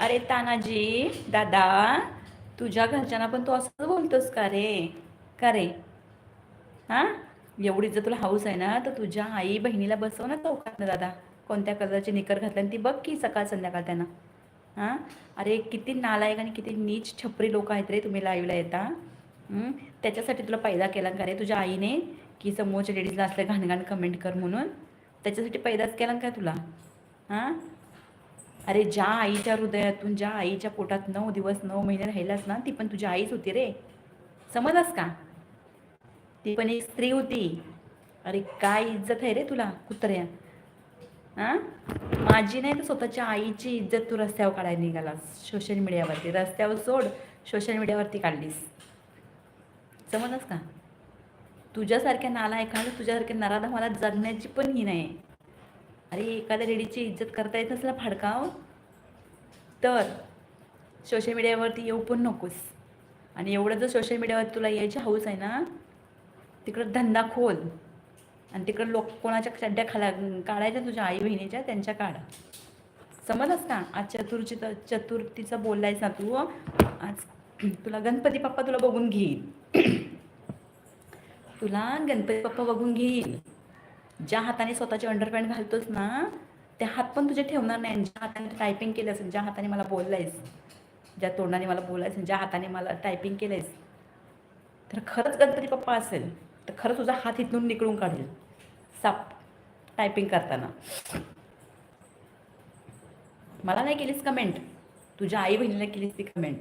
अरे तानाजी दादा तुझ्या घरच्यांना पण तू असं बोलतोस का रे? का रे? हां? एवढी जर तुला हाऊस आहे ना तर तुझ्या आई बहिणीला बसव ना चौकात ना दादा. कोणत्या कलरची निकर घातली आणि ती बघ की सकाळ संध्याकाळ त्यांना. हां? अरे किती नालायक आणि किती नीच छपरी लोक आहेत रे तुम्ही लाईव्हला येता. त्याच्यासाठी तुला पैदा केला का रे तुझ्या आईने? की समोरच्या लेडीजला असलं घाणघाण कमेंट कर म्हणून. त्याच्यासाठी पैदाच केला का तुला? हां? अरे ज्या आईच्या हृदयातून ज्या आईच्या पोटात नऊ दिवस नऊ महिने राहिलास ना ती पण तुझी आईच होती रे. समजलास का? ती पण एक स्त्री होती. अरे काय इज्जत आहे रे तुला कुत्र्या. हां माझी नाही तर स्वतःच्या आईची इज्जत तू रस्त्यावर काढायला निघालास. सोशल मीडियावरती. रस्त्यावर सोड सोशल मीडियावरती काढलीस. समजलास का? तुझ्यासारख्या नाला एखादं तुझ्यासारख्या नराधमाला जगण्याची पण ही नाही. अरे एखाद्या लेडीची इज्जत करता येत नसला फाडकाव? तर सोशल मीडियावरती येऊ पण नकोस. आणि एवढं जर सोशल मीडियावर तुला यायची हौस आहे ना तिकडं धंदा खोल. आणि तिकडं लोक कोणाच्या चड्ड्या खाला काढायच्या तुझ्या आई बहिणीच्या त्यांच्या काढ. समजलंस का? आज चतुर्थी चतुर्थीचं बोललायस ना तू आज तुला गणपती बाप्पा तुला बघून घेईल. तुला गणपती बाप्पा बघून घेईल. ज्या हाताने स्वतःचे अंडरपॅन्ट घालतोस ना त्या हात पण तुझे ठेवणार नाही. ज्या हाताने टायपिंग केलं असेल ज्या हाताने मला बोललायस ज्या तोंडाने मला बोलायचं ज्या हाताने मला टायपिंग केलंयस तर खरंच गणपती पप्पा असेल तर खरं तुझा हात इथून निकळून काढेल. साप टायपिंग करताना. मला नाही केलीस कमेंट तुझ्या आई बहिणीला केलीस ती कमेंट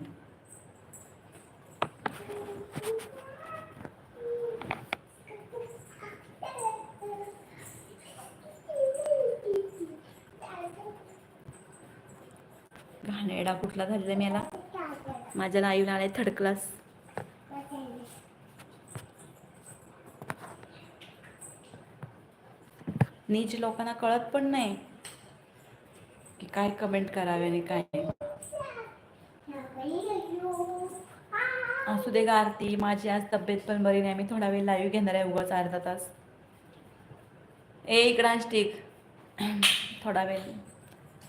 घाणेडा कुठला झालेला मी याला? माझ्या नाईला आलाय थर्ड क्लास नीच लोकांना कळत पण नाही की काय कमेंट करावे आणि काय नाही. असू दे का आरती माझी आज तब्येत पण बरी नाही. मी थोडा वेळ लाईव्ह घेणार आहे उगाच अर्धा तास. ए इकडा स्टिक थोडा वेळ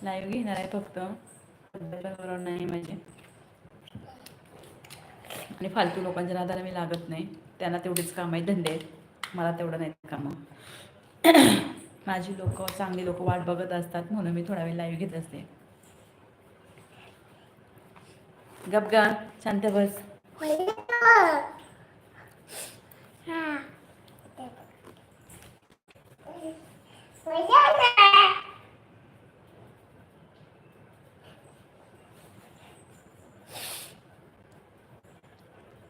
लाईव्ह घेणार आहे फक्त. तब्येत नाही म्हणजे. आणि फालतू लोकांच्या नादाला मी लागत नाही. त्यांना तेवढेच कामं आहेत धंदे आहेत. मला तेवढं नाही कामं. माझी लोक चांगली लोक वाट बघत असतात म्हणून मी थोडा वेळ लाईव्ह घेत असते. गप गा शांत बस.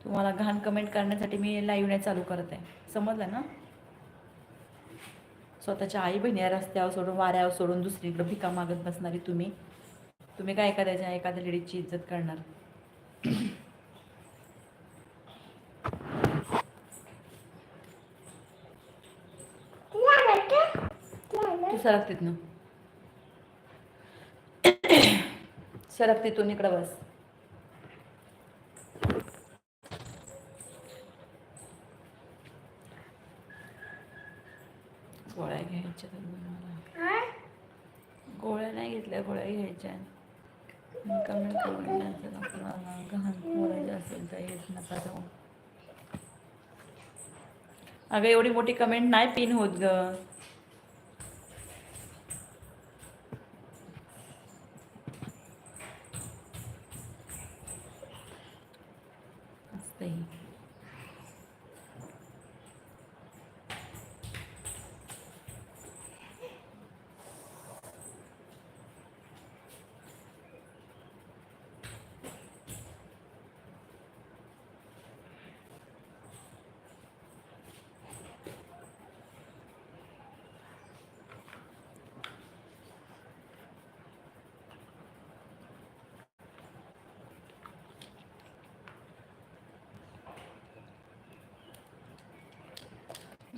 तुम्हाला घाण कमेंट करण्यासाठी मी लाईव्ह नाही चालू करत. आहे समजलं ना? स्वतःच्या आई बहिणी रस्त्यावर सोडून वाऱ्यावर सोडून दुसरीकडं भिका मागत बसणारी तुम्ही. तुम्ही काय करायच्या एखाद्या लेडीजची इज्जत करणार? तू सरक तिथनं सरक तिथून इकडं बस गोळ्या घ्यायच्या आहेत मला. गोळ्या नाही घेतल्या गोळ्या घ्यायच्या कमेंट करून आपल्याला गहाण बोलायचं असेल तर येत नका जाऊ. अगं एवढी मोठी कमेंट नाही पिन होत ग.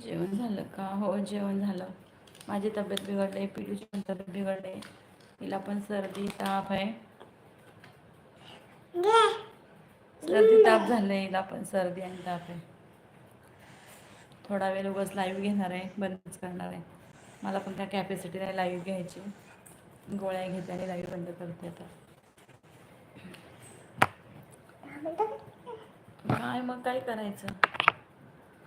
जेवण झालं का? हो जेवण झालं. माझी तब्येत बिघडली पिलूची पण तब्येत बिघडली. तिला पण सर्दी ताप आहे. सर्दी ताप झालंय. हिला पण सर्दी आणि ताप आहे. थोडा वेळ उगाच लाईव्ह घेणार आहे. बंदच करणार आहे. मला पण काय कॅपॅसिटी नाही लाईव्ह घ्यायची. गोळ्या घेते आणि लाईव्ह बंद करते आता. काय मग काय करायचं?